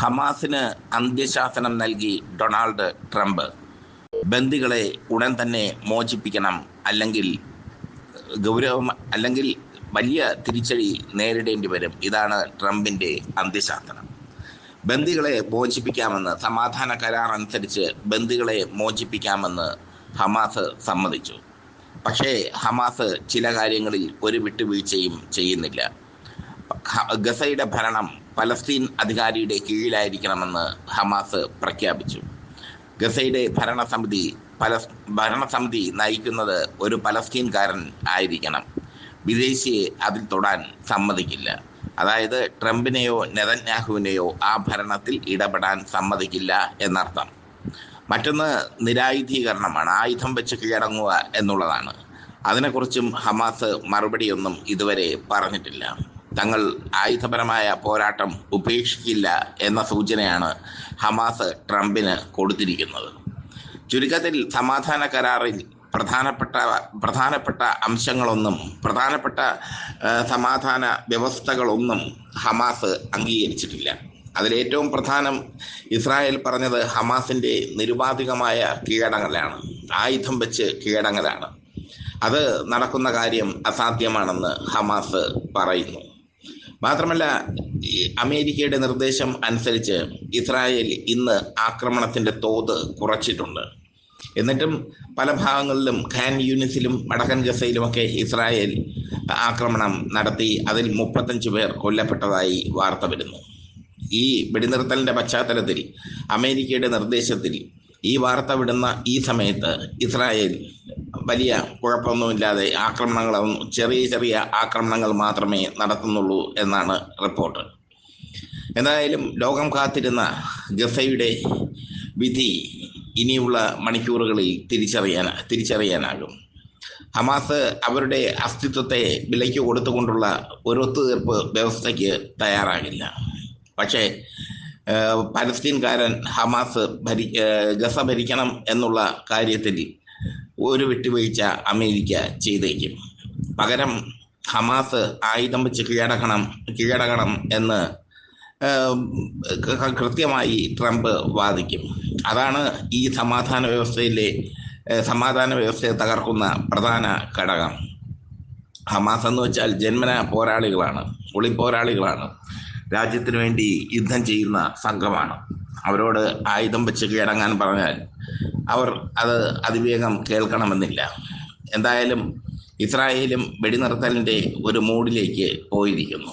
ഹമാസിന് അന്ത്യശാസനം നൽകി Donald Trump. ബന്ദികളെ ഉടൻ തന്നെ മോചിപ്പിക്കണം അല്ലെങ്കിൽ ഗൗരവം അല്ലെങ്കിൽ വലിയ തിരിച്ചടി നേരിടേണ്ടി വരും. ഇതാണ് ട്രംപിന്റെ അന്ത്യശാസനം. ബന്ദികളെ മോചിപ്പിക്കാമെന്ന് സമാധാന കരാർ അനുസരിച്ച് ബന്ദികളെ മോചിപ്പിക്കാമെന്ന് ഹമാസ് സമ്മതിച്ചു. പക്ഷേ ഹമാസ് ചില കാര്യങ്ങളിൽ ഒരു വിട്ടുവീഴ്ചയും ചെയ്യുന്നില്ല. ഗസയുടെ ഭരണം പലസ്തീൻ അധികാരിയുടെ കീഴിലായിരിക്കണമെന്ന് ഹമാസ് പ്രഖ്യാപിച്ചു. ഗസയുടെ ഭരണസമിതി പലസ് ഭരണസമിതി നയിക്കുന്നത് ഒരു പലസ്തീൻകാരൻ ആയിരിക്കണം. വിദേശിയെ അതിൽ തൊടാൻ സമ്മതിക്കില്ല. അതായത് ട്രംപിനെയോ നെതന്യാഹുവിനെയോ ആ ഭരണത്തിൽ ഇടപെടാൻ സമ്മതിക്കില്ല എന്നർത്ഥം. മറ്റൊന്ന് നിരായുധീകരണമാണ്. ആയുധം വെച്ച് കീഴടങ്ങുക എന്നുള്ളതാണ്. അതിനെക്കുറിച്ചും ഹമാസ് മറുപടിയൊന്നും ഇതുവരെ പറഞ്ഞിട്ടില്ല. തങ്ങൾ ആയുധപരമായ പോരാട്ടം ഉപേക്ഷിക്കില്ല എന്ന സൂചനയാണ് ഹമാസ് ട്രംപിന് കൊടുത്തിരിക്കുന്നത്. ചുരുക്കത്തിൽ സമാധാന കരാറിൽ പ്രധാനപ്പെട്ട പ്രധാനപ്പെട്ട അംശങ്ങളൊന്നും പ്രധാനപ്പെട്ട സമാധാന വ്യവസ്ഥകളൊന്നും ഹമാസ് അംഗീകരിച്ചിട്ടില്ല. അതിലേറ്റവും പ്രധാനം ഇസ്രായേൽ പറഞ്ഞത് ഹമാസിന്റെ നിരുപാധികമായ കീഴടങ്ങലാണ് ആയുധം വെച്ച് കീഴടങ്ങലാണ്. അത് നടക്കുന്ന കാര്യം അസാധ്യമാണെന്ന് ഹമാസ് പറയുന്നു. മാത്രമല്ല അമേരിക്കയുടെ നിർദ്ദേശം അനുസരിച്ച് ഇസ്രായേൽ ഇന്ന് ആക്രമണത്തിന്റെ തോത് കുറച്ചിട്ടുണ്ട്. എന്നിട്ടും പല ഭാഗങ്ങളിലും ഖാൻ യൂണിസിലും വടക്കൻ ഗസയിലുമൊക്കെ ഇസ്രായേൽ ആക്രമണം നടത്തി അതിൽ മുപ്പത്തഞ്ച് പേർ കൊല്ലപ്പെട്ടതായി വാർത്ത വരുന്നു. ഈ വെടിനിർത്തലിന്റെ പശ്ചാത്തലത്തിൽ അമേരിക്കയുടെ നിർദ്ദേശത്തിൽ ഈ വാർത്ത വിടുന്ന ഈ സമയത്ത് ഇസ്രായേൽ വലിയ കുഴപ്പമൊന്നുമില്ലാതെ ആക്രമണങ്ങളൊന്നും ചെറിയ ചെറിയ ആക്രമണങ്ങൾ മാത്രമേ നടത്തുന്നുള്ളൂ എന്നാണ് റിപ്പോർട്ട്. എന്തായാലും ലോകം കാത്തിരുന്ന ഗസയുടെ വിധി ഇനിയുള്ള മണിക്കൂറുകളിൽ തിരിച്ചറിയാൻ തിരിച്ചറിയാനാകും. ഹമാസ് അവരുടെ അസ്തിത്വത്തെ വിലയ്ക്ക് കൊടുത്തുകൊണ്ടുള്ള ഒരു ഒത്തുതീർപ്പ് വ്യവസ്ഥയ്ക്ക് തയ്യാറാകില്ല. പക്ഷേ പലസ്തീൻകാരൻ ഹമാസ് ഭരി ഗസ ഭരിക്കണം എന്നുള്ള കാര്യത്തിൽ ഒരു വിട്ടുവീഴ്ച അമേരിക്ക ചെയ്തേക്കും. പകരം ഹമാസ് ആയുധം വെച്ച് കീഴടക്കണം കീഴടക്കണം എന്ന് കൃത്യമായി ട്രംപ് വാദിക്കും. അതാണ് ഈ സമാധാന വ്യവസ്ഥയിലെ സമാധാന വ്യവസ്ഥയെ തകർക്കുന്ന പ്രധാന ഘടകം. ഹമാസ് എന്ന് വെച്ചാൽ ജന്മന പോരാളികളാണ് ഒളിപ്പോരാളികളാണ്. രാജ്യത്തിനു വേണ്ടി യുദ്ധം ചെയ്യുന്ന സംഘമാണ്. അവരോട് ആയുധം വെച്ച് കീഴടങ്ങാൻ പറഞ്ഞാൽ അവർ അത് അതിവേഗം കേൾക്കണമെന്നില്ല. എന്തായാലും ഇസ്രായേലും വെടിനിർത്തലിന്റെ ഒരു മൂഡിലേക്ക് പോയിരിക്കുന്നു.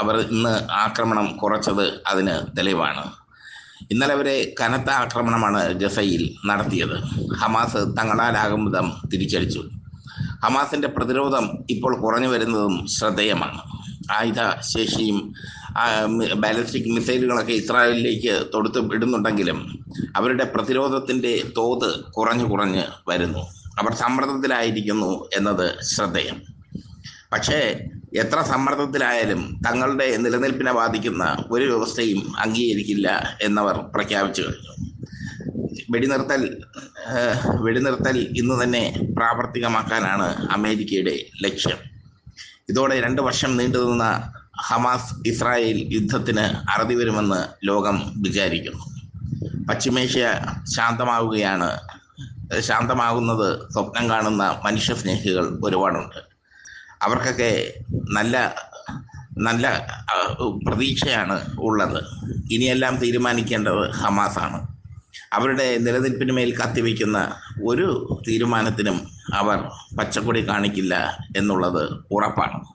അവർ ഇന്ന് ആക്രമണം കുറച്ചത് അതിന് തെളിവാണ്. ഇന്നലെ വരെ കനത്ത ആക്രമണമാണ് ഗസയിൽ നടത്തിയത്. ഹമാസ് തങ്ങളാലാകും വിധം തിരിച്ചടിച്ചു. ഹമാസിന്റെ പ്രതിരോധം ഇപ്പോൾ കുറഞ്ഞു വരുന്നതും ശ്രദ്ധേയമാണ്. ആയുധ ശേഷിയും ബാലിസ്റ്റിക് മിസൈലുകളൊക്കെ ഇസ്രായേലിലേക്ക് തൊടുത്ത് ഇടുന്നുണ്ടെങ്കിലും അവരുടെ പ്രതിരോധത്തിന്റെ തോത് കുറഞ്ഞു കുറഞ്ഞ് വരുന്നു. അവർ സമ്മർദ്ദത്തിലായിരിക്കുന്നു എന്നത് ശ്രദ്ധേയം. പക്ഷേ എത്ര സമ്മർദ്ദത്തിലായാലും തങ്ങളുടെ നിലനിൽപ്പിനെ ബാധിക്കുന്ന ഒരു വ്യവസ്ഥയും അംഗീകരിക്കില്ല എന്നവർ പ്രഖ്യാപിച്ചു കഴിഞ്ഞു. വെടിനിർത്തൽ വെടിനിർത്തൽ ഇന്ന് തന്നെ പ്രാവർത്തികമാക്കാനാണ് അമേരിക്കയുടെ ലക്ഷ്യം. ഇതോടെ രണ്ട് വർഷം നീണ്ടുനിന്ന ഹമാസ് ഇസ്രായേൽ യുദ്ധത്തിന് അറുതി വരുമെന്ന് ലോകം വിചാരിക്കുന്നു. പശ്ചിമേഷ്യ ശാന്തമാവുകയാണ്. ശാന്തമാകുന്നത് സ്വപ്നം കാണുന്ന മനുഷ്യ സ്നേഹികൾ ഒരുപാടുണ്ട്. അവർക്കൊക്കെ നല്ല നല്ല പ്രതീക്ഷയാണ് ഉള്ളത്. ഇനിയെല്ലാം തീരുമാനിക്കേണ്ടത് ഹമാസാണ്. അവരുടെ നിലനിൽപ്പിന് മേൽ കത്തിവെക്കുന്ന ഒരു തീരുമാനത്തിനും അവർ പച്ചക്കൊടി കാണിക്കില്ല എന്നുള്ളത് ഉറപ്പാണ്.